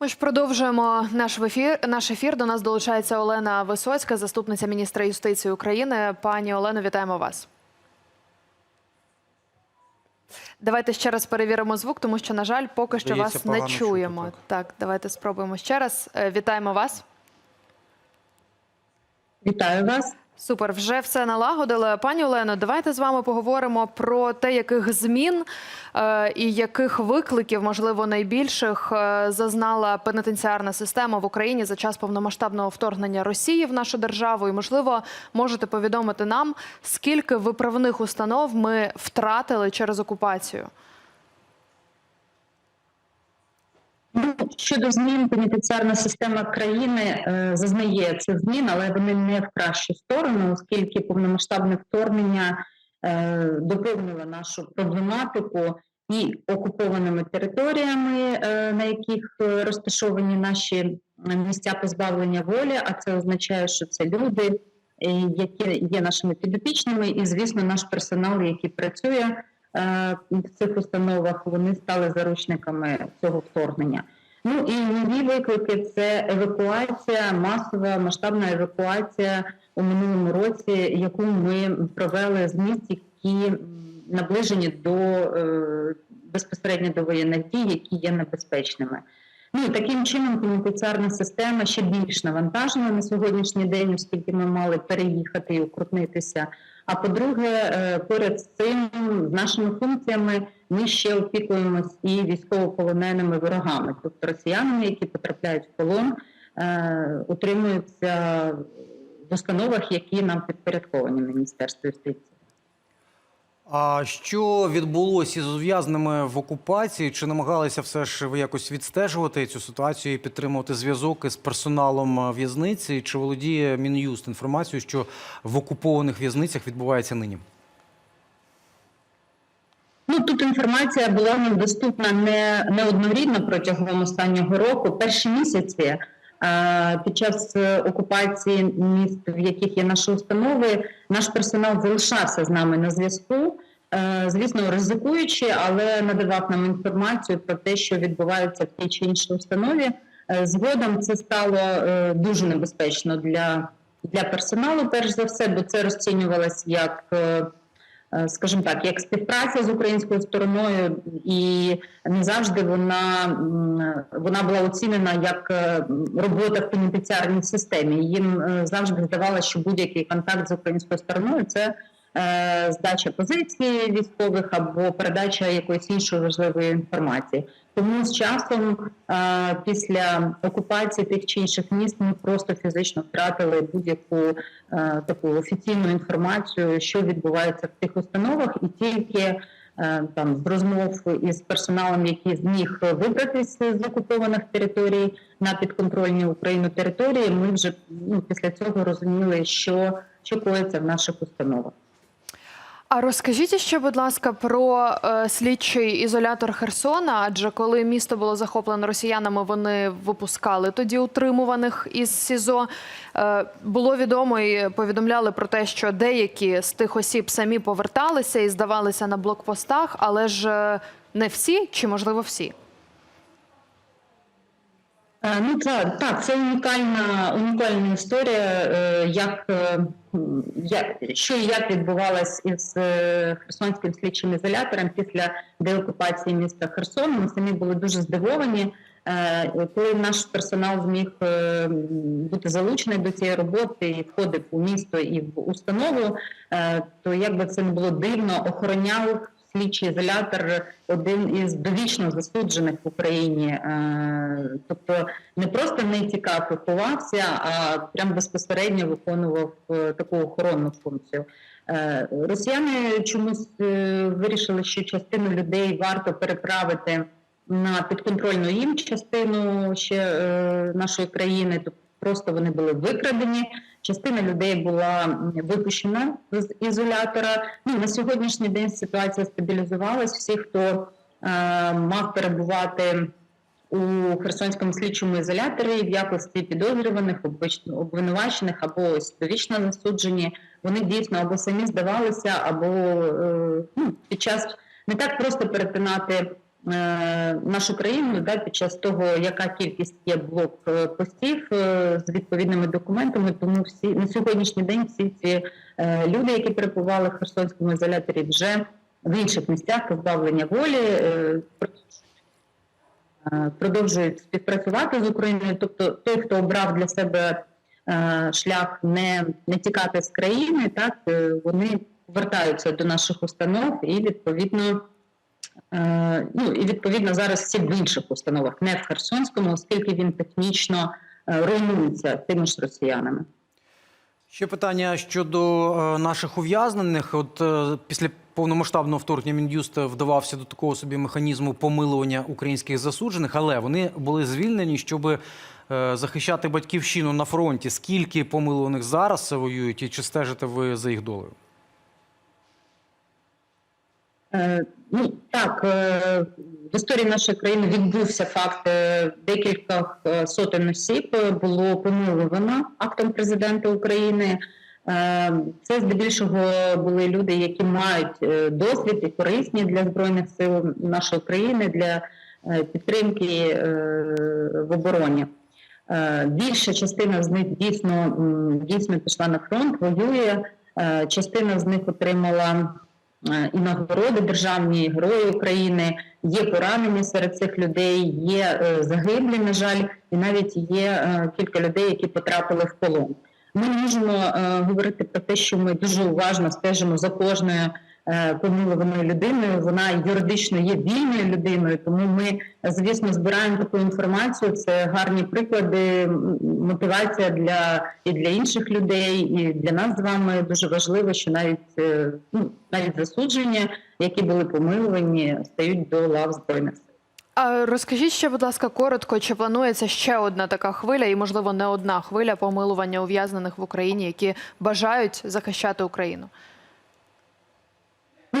Ми ж продовжуємо наш ефір. Наш ефір до нас долучається Олена Висоцька, заступниця міністра юстиції України. Пані Олено, вітаємо вас. Давайте ще раз перевіримо звук, тому що, на жаль, поки що Здається, вас не погано чути, чуємо. так. так, давайте спробуємо ще раз. Е, Вітаємо вас. Вітаю вас. Супер, вже все налагодили. Пані Олено, давайте з вами поговоримо про те, яких змін е, і яких викликів, можливо, найбільших е, зазнала пенітенціарна система в Україні за час повномасштабного вторгнення Росії в нашу державу. І, можливо, можете повідомити нам, скільки виправних установ ми втратили через окупацію. Ну, щодо змін, пенітенціарна система країни е, зазнає цих змін, але вони не в кращу сторону, оскільки повномасштабне вторгнення е, доповнило нашу проблематику і окупованими територіями, е, на яких розташовані наші місця позбавлення волі. А це означає, що це люди, які є нашими підопічними, і звісно, наш персонал, який працює в цих установах, вони стали заручниками цього вторгнення. Ну і нові виклики це евакуація, масова масштабна евакуація у минулому році, яку ми провели з міст, які наближені до е, безпосередньо до воєнних дій, які є небезпечними. Ну і таким чином пенітенціарна система ще більш навантажена на сьогоднішній день, оскільки ми мали переїхати і укрутнитися. А по-друге, е, поряд з цим нашими функціями ми ще опікуємось і військовополоненими ворогами, тобто росіянами, які потрапляють в полон, е, утримуються в установах, які нам підпорядковані Міністерству юстиції. А що відбулося із ув'язненими в окупації? Чи намагалися все ж ви якось відстежувати цю ситуацію і підтримувати зв'язок із персоналом е, в'язниці? Чи володіє мін'юст інформацією, що в окупованих в'язницях відбувається нині? Ну тут інформація була нам доступна не, не однорідно протягом останнього року. Перші місяці під час е, окупації міст, в яких є наші установи, наш персонал залишався з нами на зв'язку. Е, Звісно, ризикуючи, але надавав нам інформацію про те, що відбувається в тій чи іншій установі. Е, Згодом це стало дуже небезпечно для, для персоналу, перш за все, бо це розцінювалось як. Е, скажімо так, як співпраця з українською стороною, і не завжди вона, вона була оцінена як е, робота в пенітенціарній системі. Їм е, завжди здавалося, що будь-який контакт з українською стороною це здача позиції військових або передача якоїсь іншої важливої інформації. Тому з часом, е, після окупації тих чи інших міст, ми просто фізично втратили будь-яку е, таку офіційну інформацію, що відбувається в тих установах, і тільки е, там з розмов із персоналом, який зміг вибратися з окупованих територій на підконтрольні Україну території, ми вже ну, після цього розуміли, що, що коїться в наших установах. А розкажіть ще, будь ласка, про е, слідчий ізолятор Херсона. Адже коли місто було захоплено росіянами, вони випускали тоді утримуваних із СІЗО. Е, було відомо і повідомляли про те, що деякі з тих осіб самі поверталися і здавалися на блокпостах, але ж е, не всі, чи можливо всі. Е, Ну так, так, це унікальна унікальна історія, е, як, що і як відбувалось із е, херсонським слідчим ізолятором після деокупації міста Херсон. Ми самі були дуже здивовані, е, коли наш персонал зміг е, бути залучений до цієї роботи і входив у місто і в установу, то як би це не було дивно, охороняв слідчий ізолятор один із довічно засуджених в Україні. Е, Тобто не просто не тікав і ховався, а прям безпосередньо виконував е, таку охоронну функцію. Е, Росіяни чомусь вирішили, що частину людей варто переправити на підконтрольну їм частину ще нашої країни. Тобто просто вони були викрадені. Частина людей була випущена з ізолятора. Ну на сьогоднішній день ситуація стабілізувалась. Всі, хто е, мав перебувати у Херсонському слідчому ізоляторі в якості підозрюваних, обвинувачених або довічно засуджені, вони дійсно або самі здавалися, або е, ну, під час не так просто перетинати нашу країну да, під час того, яка кількість є блок е, постів е, з відповідними документами. Тому всі на сьогоднішній день всі ці е, люди, які перебували в Херсонському ізоляторі, вже в інших місцях позбавлення волі. е, е, Продовжують співпрацювати з Україною, тобто той, хто обрав для себе е, шлях не, не тікати з країни, так е, вони повертаються до наших установ і відповідно. Е, Ну і відповідно зараз всі в інших установах, не в Херсонському, оскільки він технічно е, руйнується тими ж росіянами. Ще питання щодо е, наших ув'язнених. От після повномасштабного вторгнення Мін'юст вдавався до такого собі механізму помилування українських засуджених, але вони були звільнені, щоб захищати батьківщину на фронті. Скільки помилуваних зараз воюють, і чи стежите ви за їх долею? Е, Ну так, е, в історії нашої країни відбувся факт е, декілька е, сотень осіб було помиловано актом президента України. Це здебільшого були люди, які мають досвід і корисні для збройних сил нашої країни для підтримки в обороні. Більша частина з них дійсно дійсно пішла на фронт, воює. Частина з них отримала і нагороди державні герої України. Є поранені серед цих людей, є е, загиблі, на жаль, і навіть є е, кілька людей, які потрапили в полон. Ми можемо е, говорити про те, що ми дуже уважно стежимо за кожною е, помилованою людиною. Вона юридично є вільною людиною, тому ми, звісно, збираємо таку інформацію. Це гарні приклади, мотивація для і для інших людей, і для нас з вами дуже важливо, що навіть е, ну, навіть засудження, які були помилувані, стають до лав збройних. А розкажіть ще, будь ласка, коротко, чи планується ще одна така хвиля, і можливо не одна хвиля помилування ув'язнених в Україні, які бажають захищати Україну?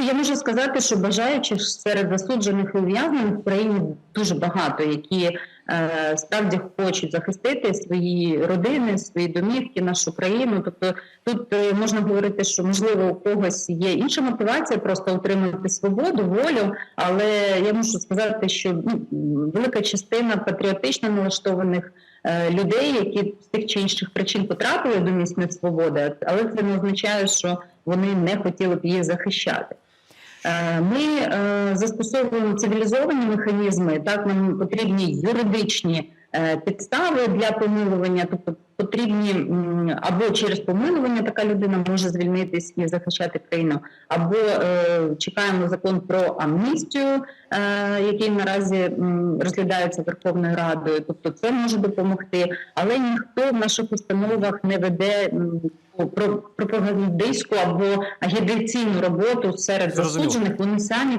Я можу сказати, що бажаючих серед засуджених і ув'язнених в країні дуже багато, які е, справді хочуть захистити свої родини, свої домівки, нашу країну. Тобто тут е, можна говорити, що можливо у когось є інша мотивація, просто отримати свободу, волю. Але я можу сказати, що ну, велика частина патріотично налаштованих. е, Людей, які з тих чи інших причин потрапили до місць несвободи, але це не означає, що вони не хотіли б її захищати. Е, Ми е, застосовуємо цивілізовані механізми. Так нам потрібні юридичні е, підстави для помилування, тобто потрібні або через помилування така людина може звільнитись і захищати країну, або чекаємо закон про амністію, який наразі розглядається Верховною Радою. Тобто це може допомогти, але ніхто в наших установах не веде пропагандистську або агітаційну роботу серед Зрозуміло. засуджених. Вони самі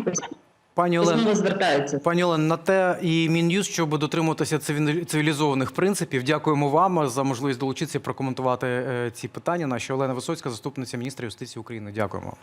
Пані Олен, звертаються. Пані Олен, на те і Мін'юз, щоб дотримуватися циві- цивілізованих принципів. Дякуємо вам за можливість долучитися і прокоментувати е, ці питання. Наші Олена Висоцька, заступниця міністра юстиції України. Дякуємо.